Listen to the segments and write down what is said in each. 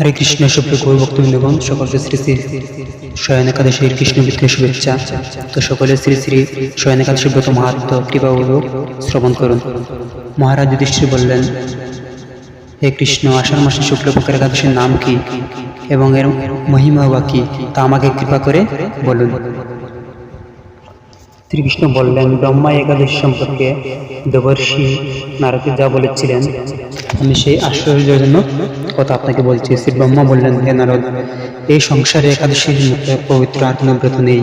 হরে কৃষ্ণ, সুপ্রিয় গৌর ভক্তবৃন্দগণ, সকলকে শ্রী শ্রী শয়ন একাদশীর কৃষ্ণ বিষ্ণু শুভেচ্ছা। তো সকলে শ্রী শ্রী শয়ন একাদশী ব্রত মাহাত্ম কৃপাপূর্বক শ্রবণ করুন। মহারাজ যুধিষ্ঠির বললেন, হে কৃষ্ণ, আষাঢ় মাসে শুক্লপক্ষের একাদশীর নাম কি এবং এর মহিমা বা কি তা আমাকে কৃপা করে বলুন। শ্রীকৃষ্ণ বললেন, ব্রহ্মা একাদশী সম্পর্কে দেবর্ষি নারদকে যা বলেছিলেন, আমি সেই আশ্চর্যজনক কথা আপনাকে বলছি। শ্রী ব্রহ্মা বললেন, হে নারদ, এই সংসারে একাদশীর মতো পবিত্র কোনো ব্রত নেই।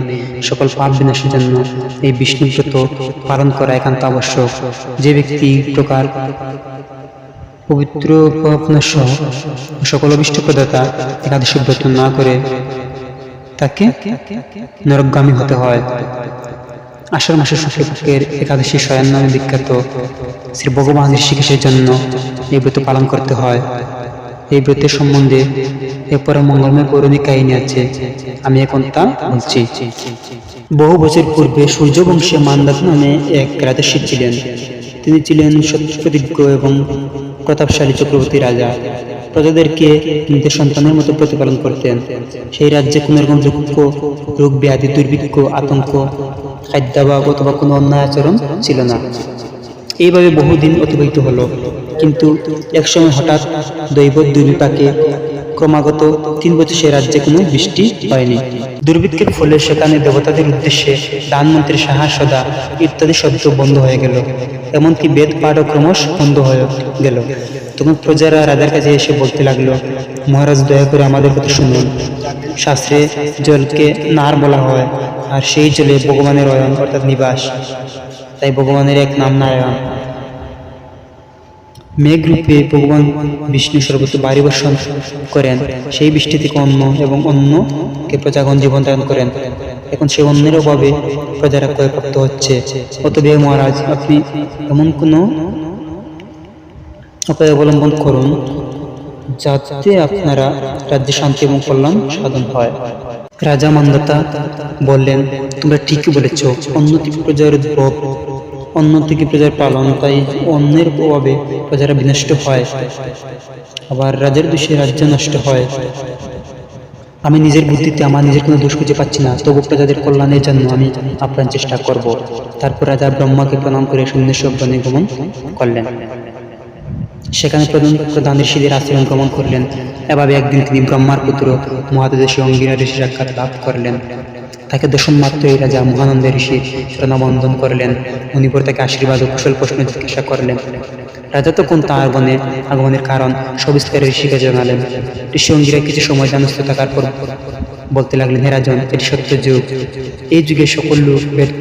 সকল পাপ বিনাশের জন্য এই বিষ্ণু ব্রত পালন করা একান্ত আবশ্যক। যে ব্যক্তি প্রকার পবিত্র সহ সকল অভিষ্ট প্রদাতা একাদশী ব্রত না করে, তাকে নরকগামী হতে হয়। আষাঢ় মাসের শুক্লপক্ষের একাদশী শয়ন নামে বিখ্যাত শ্রী ভগবান ঋষিকেশের জন্য এই ব্রত পালন করতে হয়। এই ব্রতের সম্বন্ধে এরপরে মঙ্গলময় পৌরাণিক কাহিনী আছে। আমি এখন তা বলছি। বহু বছর পূর্বে সূর্যবংশে মান্দাত নামে এক রাজস্বী ছিলেন। তিনি ছিলেন সত্যপ্রতিজ্ঞ এবং প্রতাপশালী চক্রবর্তী রাজা। প্রজাদেরকে নিজের সন্তানের মতো প্রতিপালন করতেন। সেই রাজ্যে কোনো রকম দুঃখ, রোগ ব্যাধি, দুর্ভিক্ষ, আতঙ্ক খাদ্যাভাব অথবা কোনো অন্যায় আচরণ ছিল না। এইভাবে বহুদিন অতিবাহিত হলো। কিন্তু একসময় হঠাৎ দৈব দুর্বিপাকে ক্রমাগত তিন বছর সে রাজ্যে কোনো বৃষ্টি হয়নি। দুর্ভিক্ষের ফলে সেখানে দেবতাদের উদ্দেশ্যে দানমন্ত্রী সাহাসদা ইত্যাদি শব্দ বন্ধ হয়ে গেল। এমনকি বেদ পাঠও ক্রমশ বন্ধ হয়ে গেল। তখন প্রজারা রাজার কাছে এসে বলতে লাগল, মহারাজ, দয়া করে আমাদের কথা শুনুন। শাস্ত্রে জলকে নার বলা হয়, আর সেই জলে ভগবানের অয়ন, অর্থাৎ নিবাস। তাই ভগবানের এক নাম নারায়ণ। মেঘ রূপে ভগবান বিষ্ণু সর্বত্র বাড়ি বর্ষণ করেন। সেই বৃষ্টি থেকে অন্ন এবং অন্নকে প্রজাগণ জীবন ধারণ করেন। এখন সেই অন্যের অভাবে প্রজারা ক্ষয়প্রাপ্ত হচ্ছে। অতবে মহারাজ, আপনি এমন কোনো উপায় অবলম্বন করুন যাতে আপনারা রাজ্যে শান্তি এবং কল্যাণ সাধন হয়। রাজা মান্দাতা বললেন, তোমরা ঠিকই বলেছ অন্য প্রজার ভোগ অন্য থেকে প্রজার পালন, তাই অন্যের প্রভাবে প্রজারা বিনষ্ট হয়। আবার রাজার দোষে রাজ্য নষ্ট হয়। আমি নিজের বুদ্ধিতে আমার নিজের কোনো দোষ খুঁজে পাচ্ছি না, তবু প্রজাদের কল্যাণের জন্য আমি আপ্রাণ চেষ্টা করব। তারপর রাজা ব্রহ্মাকে প্রণাম করে সন্ন্যাস বনে গমন করলেন। সেখানে প্রধান প্রধান ঋষিদের আশ্রম গমন করলেন। এভাবে একদিন তিনি ব্রহ্মার পুত্র মহাদেশী অঙ্গিরা ঋষি সাক্ষাৎ লাভ করলেন। তাকে দশম এই রাজা মহানন্দ ঋষি প্রণবন্ধন করলেন। মুনিপর তাকে আশীর্বাদ ও কুশল প্রশ্ন জিজ্ঞাসা করলেন, রাজা তখন তাঁর বনে আগমনের কারণ সবিস্তারে ঋষিকে জানালেন। ঋষি অঙ্গিরা কিছু সময় জানস্থ থাকার পর বলতে লাগলেন, হে রাজন, এটি সত্য যুগ। এই যুগে সকল লোক বেদ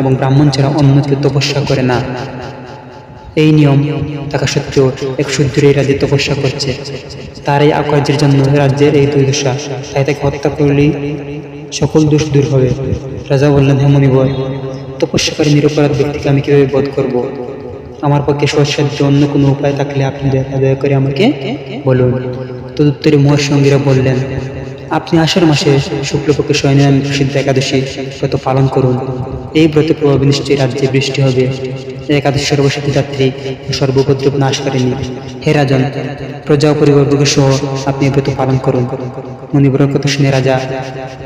এবং ব্রাহ্মণ ছাড়া অন্য কেউ তপস্যা করে না। এই নিয়ম থাকা সত্ত্বেও এক শূদ্র এই রাজ্যে তপস্যা করছে। তার এই আকার্যের জন্য রাজ্যের এই দুর্দশা, তাই তাকে হত্যা করলেই সকল দোষ দূর হবে। রাজা বললেন, হে মুনিবর তপস্যাকারী নিরপরাধ ব্যক্তিকে আমি কীভাবে বোধ করব? আমার পক্ষে সৎসাধ্য অন্য কোনো উপায় থাকলে আপনি দয়া দয়া করে আমাকে বলুন। তদুত্তরে মহের সঙ্গীরা বললেন, আপনি আষাঢ় মাসে শুক্লপক্ষের শয়নাম প্রসিদ্ধ একাদশী ব্রত পালন করুন। এই ব্রতে প্রভাবে নিশ্চয়ই রাজ্যে বৃষ্টি হবে। একাদশী সর্বসাথী যাত্রী সর্বপদ্রব নাশ করেনি হে রাজন, প্রজা ও পরিবর্তকের সহ আপনি ব্রত পালন করুন। মুনিবরের কথা শুনে রাজা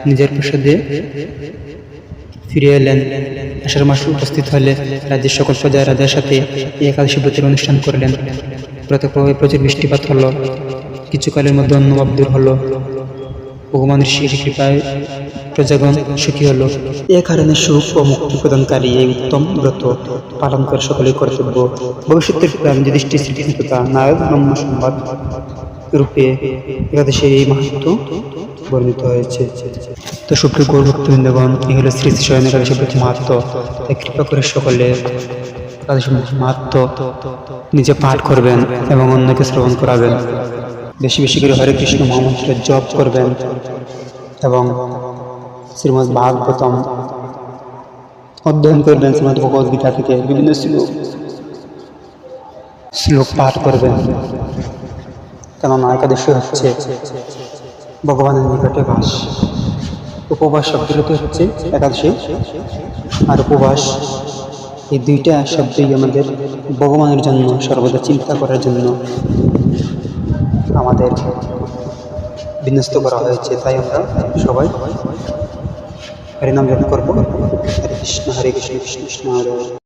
নিজের প্রসাদে ফিরে এলেন। আষাঢ় মাস উপস্থিত হলে রাজ্যের সকল প্রজা রাজার সাথে একাদশী ব্রতের অনুষ্ঠান করলেন। ব্রত প্রচুর বৃষ্টিপাত হলো। কিছুকালের মধ্যে অন্নভাব দূর হলো। ভগবান ঋষির কৃপায় প্রজাগণ সুখী হলো। এ কারণে সুখ ও মুক্তি প্রদানকারী এই উত্তম ব্রত পালন করে সকলের কর্তব্য। ভবিষ্যতের প্রাণ যুধিষ্ঠির শ্রীকৃষ্ণতা নারদ ব্রহ্ম সংবাদ রূপে একাদশের এই মাহাত্ম বর্ণিত হয়েছে। তো সুপ্রিয় গৌরভক্তবৃন্দগণ এই হলো শ্রী শ্রী স্বয়ন একাদশী ব্রত মাহাত্ম। তাই কৃপা করে সকলে একাদশী মাহাত্ম নিজে পাঠ করবেন এবং অন্যকে শ্রবণ করাবেন। বেশি বেশি করে হরে কৃষ্ণ মহামন্ত্র জপ করবেন এবং শ্রীমদ ভাগবতম অধ্যয়ন করবেন শ্রীমদ ভগবদ গীতা থেকে, বিভিন্ন শ্লোক শ্লোক পাঠ করবেন। কেননা একাদশী হচ্ছে ভগবানের নিকটে বাস। উপবাস শব্দটি হচ্ছে একাদশী আর উপবাস এই দুইটা শব্দই আমাদের ভগবানের জন্য সর্বদা চিন্তা করার জন্য আমাদের বিন্যস্ত করা হয়েছে, তাই আমরা সবাই হরিনাম জপ করব। হরে কৃষ্ণ হরে কৃষ্ণ কৃষ্ণ কৃষ্ণ, হরে হরে